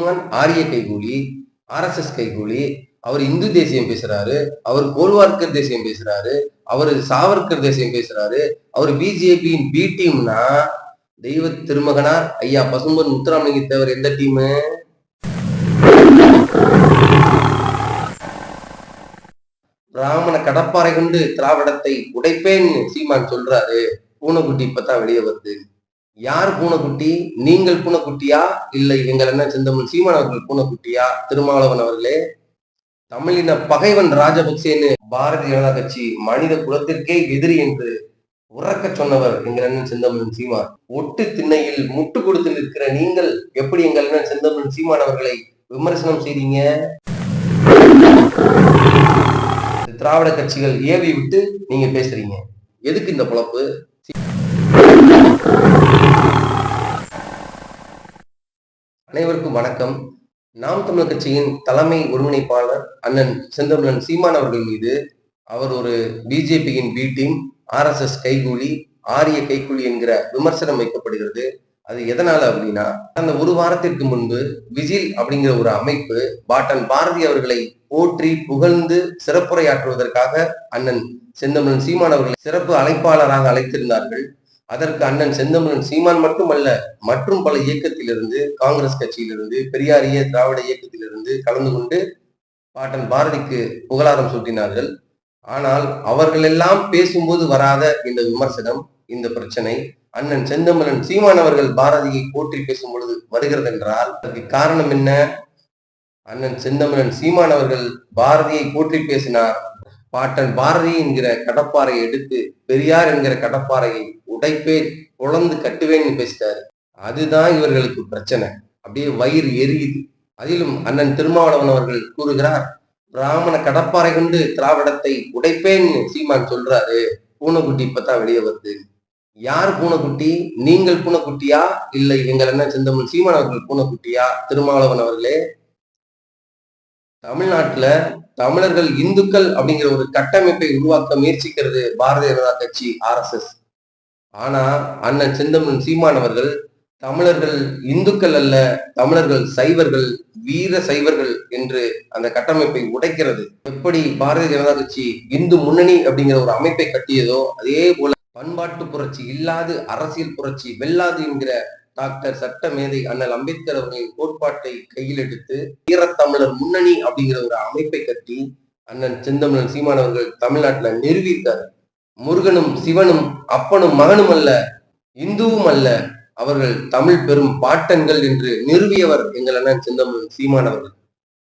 சீமான் ஆரிய கைகூலி ஆர்எஸ்எஸ் கைகூலி அவர் இந்து தேசியம் பேசுறாரு அவர் கோல்வார்க்கர் தேசியம் பேசுறாரு அவர் சாவர்கர் தேசியம் பேசுறாரு அவர் பிஜேபியின் பி டீம்னா தெய்வ திருமகனார் ஐயா பசும்பன் முத்துராமலிங்க தேவர் எந்த டீமு பிராமண கடப்பாறை கொண்டு திராவிடத்தை உடைப்பேன்னு சீமான் சொல்றாரு. பூனைக்குட்டி இப்பதான் வெளியே வருது. யார் பூனைக்குட்டி? நீங்கள் பூனைக்குட்டியா? இல்லை எங்கள் என்ன செந்தமன் சீமான் அவர்கள் பூனைக்குட்டியா? திருமாவளவன் அவர்களே தமிழின பகைவன் ராஜபக்சேன்னு பாரதிய ஜனதா கட்சி மனித குலத்திற்கே எதிரி என்று உறக்க சொன்னவர் எங்கள் அண்ணன் செந்தமிழன் சீமான். ஒட்டு திண்ணையில் முட்டு கொடுத்து நிற்கிற நீங்கள் எப்படி எங்கள் அண்ணன் செந்தமிழன் சீமான் அவர்களை விமர்சனம் செய்தீங்க? திராவிட கட்சிகள் ஏவி விட்டு நீங்க பேசுறீங்க. எதுக்கு இந்த பொழப்பு? அனைவருக்கும் வணக்கம். நாம் தமிழ் கட்சியின் தலைமை ஒருங்கிணைப்பாளர் அண்ணன் செந்தமிழன் சீமான் அவர்கள் மீது அவர் ஒரு பிஜேபியின் பி டீம் ஆர்எஸ்எஸ் கைகூலி ஆரிய கைகூலி என்கிற விமர்சனம் வைக்கப்படுகிறது. அது எதனால அப்படின்னா அந்த ஒரு வாரத்திற்கு முன்பு விஜில் அப்படிங்கிற ஒரு அமைப்பு பாட்டன் பாரதி அவர்களை போற்றி புகழ்ந்து சிறப்புரையாற்றுவதற்காக அண்ணன் செந்தமிழன் சீமான் அவர்களை சிறப்பு அழைப்பாளராக அழைத்திருந்தார்கள். அதற்கு அண்ணன் செந்தமிழன் சீமான் மட்டுமல்ல மற்றும் பல இயக்கத்திலிருந்து காங்கிரஸ் கட்சியிலிருந்து பெரியாரிய திராவிட இயக்கத்திலிருந்து கலந்து கொண்டு பாட்டன் பாரதிக்கு புகழாரம் சூட்டினார்கள். ஆனால் அவர்கள் எல்லாம் பேசும்போது வராத இந்த விமர்சனம் இந்த பிரச்சனை அண்ணன் செந்தமிழன் சீமான் அவர்கள் பாரதியை போற்றி பேசும் பொழுது வருகிறது என்றால் அதற்கு காரணம் என்ன? அண்ணன் செந்தமிழன் சீமான் அவர்கள் பாரதியை போற்றி பேசினார். பாட்டன் பாரதி என்கிற கடப்பாறையை எடுத்து பெரியார் என்கிற கடப்பாறையை உடைப்பேன் குழந்து கட்டுவேன்னு பேசிட்டாரு. அதுதான் இவர்களுக்கு பிரச்சனை. அப்படியே வயிறு எரியுது. அதிலும் அண்ணன் திருமாவளவன் அவர்கள் கூறுகிறார் பிராமண கடப்பாறை கொண்டு திராவிடத்தை உடைப்பேன்னு சீமான் சொல்றாரு. பூனைக்குட்டி இப்பதான் வெளியே வருது. யார் பூனைக்குட்டி? நீங்கள் பூனைக்குட்டியா? இல்லை எங்கள் அண்ணன் செந்தமிழ் சீமான் அவர்கள் பூனைக்குட்டியா? திருமாவளவன் அவர்களே. தமிழ்நாட்டுல தமிழர்கள் இந்துக்கள் அப்படிங்கிற ஒரு கட்டமைப்பை உருவாக்க முயற்சிக்கிறது பாரதிய ஜனதா கட்சி ஆர்எஸ்எஸ் ஆனா அண்ணன் செந்தமன் சீமான் அவர்கள் தமிழர்கள் இந்துக்கள் அல்ல தமிழர்கள் சைவர்கள் வீர சைவர்கள் என்று அந்த கட்டமைப்பை உடைக்கிறது. எப்படி பாரதிய ஜனதா கட்சி இந்து முன்னணி அப்படிங்கிற ஒரு அமைப்பை கட்டியதோ அதே போல பண்பாட்டு புரட்சி இல்லாது அரசியல் புரட்சி வெல்லாது என்கிற டாக்டர் சட்ட மேதை அண்ணல் அம்பேத்கர் அவர்களின் கோட்பாட்டை கையில் எடுத்து வீரத்தமிழர் முன்னணி அப்படிங்கிற ஒரு அமைப்பை கட்டி அண்ணன் செந்தமிழன் சீமானவர்கள் தமிழ்நாட்டில் தமிழ்நாட்டுல நிறுவியிருக்காரு முருகனும் சிவனும் அப்பனும் மகனும் அல்ல இந்துவும் அல்ல. அவர்கள் தமிழ் பெரும் பாட்டன்கள் என்று நிறுவியவர் எங்கள் அண்ணன் செந்தமன் சீமான் அவர்கள்.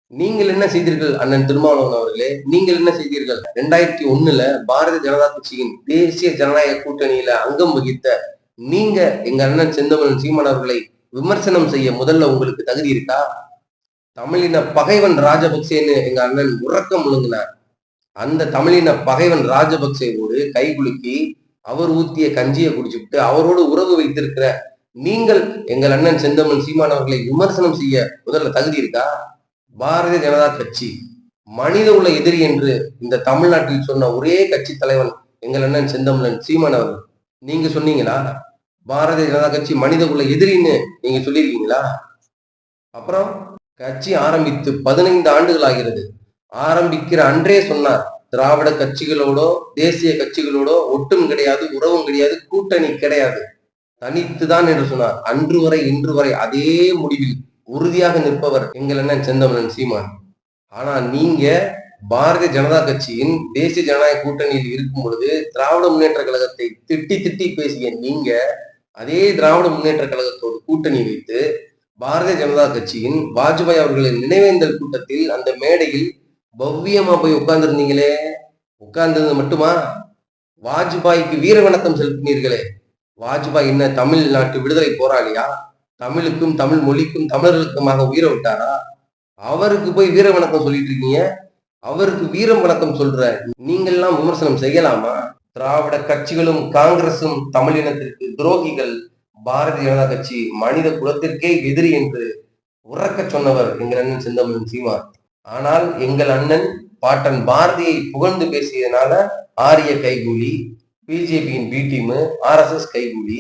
நீங்கள் என்ன செய்தீர்கள் அண்ணன் திருமாவளவன் அவர்களே? நீங்கள் என்ன செய்தீர்கள்? ரெண்டாயிரத்தி ஒண்ணுல பாரதிய ஜனதா கட்சியின் தேசிய ஜனநாயக கூட்டணியில அங்கம் வகித்த நீங்க எங்க அண்ணன் செந்தமிழன் சீமான் அவர்களை விமர்சனம் செய்ய முதல்ல உங்களுக்கு தகுதி இருக்கா? தமிழின பகைவன் ராஜபக்சேன்னு எங்க அண்ணன் உறக்கம் முழுங்கினார். அந்த தமிழின பகைவன் ராஜபக்சேவோடு கைகுலுக்கி அவர் ஊத்திய கஞ்சியை குடிச்சுட்டு அவரோடு உறவு வைத்திருக்கிற நீங்கள் எங்கள் அண்ணன் செந்தமன் சீமான் அவர்களை விமர்சனம் செய்ய முதல்ல தகுதி இருக்கா? பாரதிய ஜனதா கட்சி மனித உள்ள எதிரி என்று இந்த தமிழ்நாட்டில் சொன்ன ஒரே கட்சி தலைவன் எங்கள் அண்ணன் செந்தமன் சீமான் அவர்கள். நீங்க சொன்னீங்களா? பாரதிய ஜனதா கட்சி மனித உள்ள எதிரின்னு நீங்க சொல்லியிருக்கீங்களா? அப்புறம் கட்சி ஆரம்பித்து பதினைந்து ஆண்டுகள் ஆகிறது. ஆரம்பிக்கிற அன்றே சொன்னார். திராவிட கட்சிகளோடோ தேசிய கட்சிகளோடோ ஒட்டும் கிடையாது உறவும் கிடையாது கூட்டணி கிடையாது. தனித்துதான் என்று சொன்னார். அன்று வரை இன்று வரை அதே முடிவில் உறுதியாக நிற்பவர் எங்கள் அண்ணன் செந்தமனன் சீமான். ஆனா நீங்க பாரதிய ஜனதா கட்சியின் தேசிய ஜனநாயக கூட்டணியில் இருக்கும் பொழுது திராவிட முன்னேற்ற கழகத்தை திட்டி திட்டி பேசிய நீங்க அதே திராவிட முன்னேற்ற கழகத்தோடு கூட்டணி வைத்து பாரதிய ஜனதா கட்சியின் வாஜ்பாய் அவர்களின் நினைவேந்தல் கூட்டத்தில் அந்த மேடையில் பவ்யமா போய் உட்கார்ந்துருந்தீங்களே? உட்கார்ந்தது மட்டுமா? வாஜ்பாய்க்கு வீர வணக்கம் செலுத்தினீர்களே. வாஜ்பாய் என்ன தமிழ்நாட்டு விடுதலை போராளியா? தமிழுக்கும் தமிழ் மொழிக்கும் தமிழர்களுக்குமாக உயிரை விட்டாரா? அவருக்கு போய் வீர வணக்கம் சொல்லிட்டு இருக்கீங்க? அவருக்கு வீரம் வணக்கம் சொல்ற நீங்கள்லாம் விமர்சனம் செய்யலாமா? திராவிட கட்சிகளும் காங்கிரசும் தமிழினத்திற்கு துரோகிகள். பாரதிய ஜனதா கட்சி மனித குலத்திற்கே எதிரி என்று உறக்க சொன்னவர் எங்கள் அண்ணன் செந்தமிழன் சீமான். ஆனால் எங்கள் அண்ணன் பாட்டன் பாரதியை புகழ்ந்து பேசியதனால ஆரிய கைகூலி பிஜேபியின் B team R S S கைகூலி.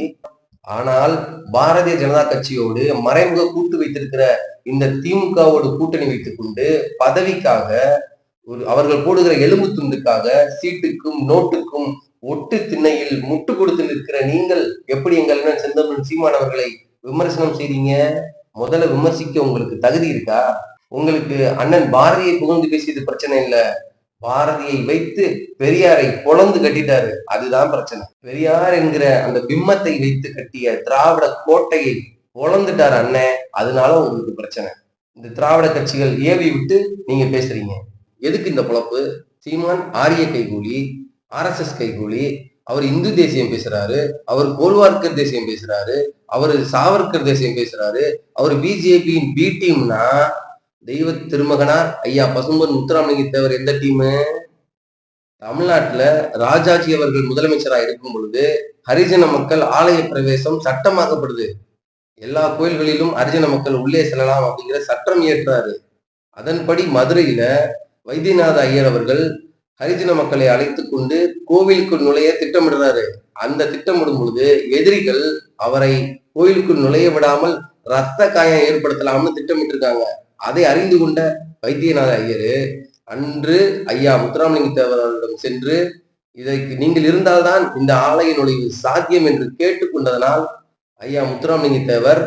ஆனால் பாரதிய ஜனதா கட்சியோடு மறைமுக கூட்டு வைத்திருக்கிற இந்த திமுகவோடு கூட்டணி வைத்துக் கொண்டு பதவிக்காக ஒரு அவர்கள் போடுகிற எலும்பு துண்டுக்காக சீட்டுக்கும் நோட்டுக்கும் ஒட்டு திண்ணையில் முட்டு கொடுத்து நிற்கிற நீங்கள் எப்படி எங்கள் செந்தமன் சீமானவர்களை சீமான் அவர்களை விமர்சனம் செய்றீங்க முதல்ல விமர்சிக்க உங்களுக்கு தகுதி இருக்கா? உங்களுக்கு அண்ணன் பாரதியை புகழ்ந்து பேசியது பிரச்சனை இல்ல. பாரதியை வைத்து பெரியாரை பொளந்து கட்டிட்டாரு. அதுதான் பிரச்சனை. பெரியார் என்கிற அந்த பிம்மத்தை வைத்து கட்டிய திராவிட கோட்டையை பொளந்துட்டார் அண்ணன் அதனால உங்களுக்கு பிரச்சனை. இந்த திராவிட கட்சிகள் ஏவி விட்டு நீங்க பேசுறீங்க. எதுக்கு இந்த பொழப்பு? சீமான் ஆரிய கைகூலி ஆர்எஸ்எஸ் கைகூலி அவர் இந்து தேசியம் பேசுறாரு அவர் கோல்வார்க்கர் தேசியம் பேசுறாரு அவர் சாவர்கர் தேசியம் பேசுறாரு அவர் பிஜேபியின் பி டீம்னா தெய்வ திருமகனார் ஐயா பசும்பொன் முத்துராமலிங்க தேவர் எந்த டீமு தமிழ்நாட்டுல ராஜாஜி அவர்கள் முதலமைச்சரா இருக்கும் பொழுது ஹரிஜன மக்கள் ஆலய பிரவேசம் சட்டமாக்கப்படுது. எல்லா கோயில்களிலும் ஹரிஜன மக்கள் உள்ளே செல்லலாம் அப்படிங்கிற சட்டம் இயற்றாரு. அதன்படி மதுரையில வைத்தியநாத ஐயர் அவர்கள் ஹரிஜன மக்களை அழைத்து கொண்டு கோவிலுக்குள் நுழைய திட்டமிடுறாரு. அந்த திட்டமிடும் பொழுது எதிரிகள் அவரை கோயிலுக்குள் நுழைய விடாமல் ரத்த காயம் ஏற்படுத்தலாம்னு திட்டமிட்டு இருக்காங்க அதை அறிந்து கொண்ட வைத்தியநாத ஐயரு அன்று ஐயா முத்துராமலிங்க தேவர் அவர்களிடம் சென்று இதற்கு நீங்கள் இருந்தால்தான் இந்த ஆலய நுழைவு சாத்தியம் என்று கேட்டுக்கொண்டதனால் ஐயா முத்துராமலிங்க தேவர்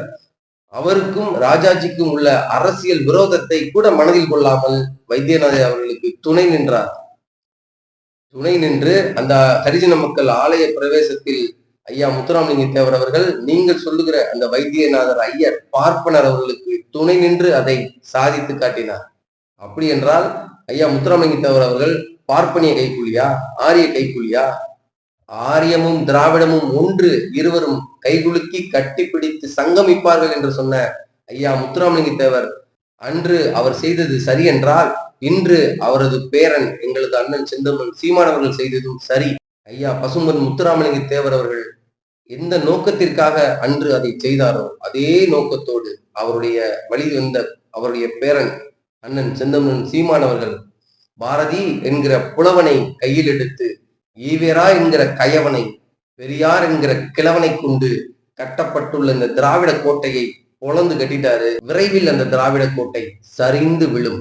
அவருக்கும் ராஜாஜிக்கும் உள்ள அரசியல் விரோதத்தை கூட மனதில் கொள்ளாமல் வைத்தியநாத அவர்களுக்கு துணை நின்றார். துணை நின்று அந்த ஹரிஜன மக்கள் ஆலய பிரவேசத்தில் ஐயா முத்துராமலிங்க தேவர் அவர்கள் நீங்கள் சொல்லுகிற அந்த வைத்தியநாதர் ஐயர் பார்ப்பனர் அவர்களுக்கு துணை நின்று அதை சாதித்து காட்டினார். அப்படி என்றால் ஐயா முத்துராமலிங்க தேவர் அவர்கள் பார்ப்பனிய கைக்கூலியா ஆரிய கைக்கூலியா ஆரியமும் திராவிடமும் ஒன்று இருவரும் கைகுலுக்கி கட்டிப்பிடித்து சங்கமிப்பார்கள் என்று சொன்ன ஐயா முத்துராமலிங்க தேவர் அன்று அவர் செய்தது சரி என்றால் இன்று அவரது பேரன் எங்களது அண்ணன் செந்தமன் சீமானவர்கள் செய்ததும் சரி. ஐயா பசும்பன் முத்துராமலிங்க தேவர் அவர்கள் எந்த நோக்கத்திற்காக அன்று அதை செய்தாரோ அதே நோக்கத்தோடு அவருடைய வழி வந்த அவருடைய பேரன் அண்ணன் செந்தமன் சீமானவர்கள் பாரதி என்கிற புலவனை கையில் எடுத்து ஈவேரா என்கிற கயவனை பெரியார் என்கிற கிழவனை கொண்டு கட்டப்பட்டுள்ள இந்த திராவிட கோட்டையை பொழந்து கட்டிட்டாரு. விரைவில் அந்த திராவிட கோட்டை சரிந்து விழும்.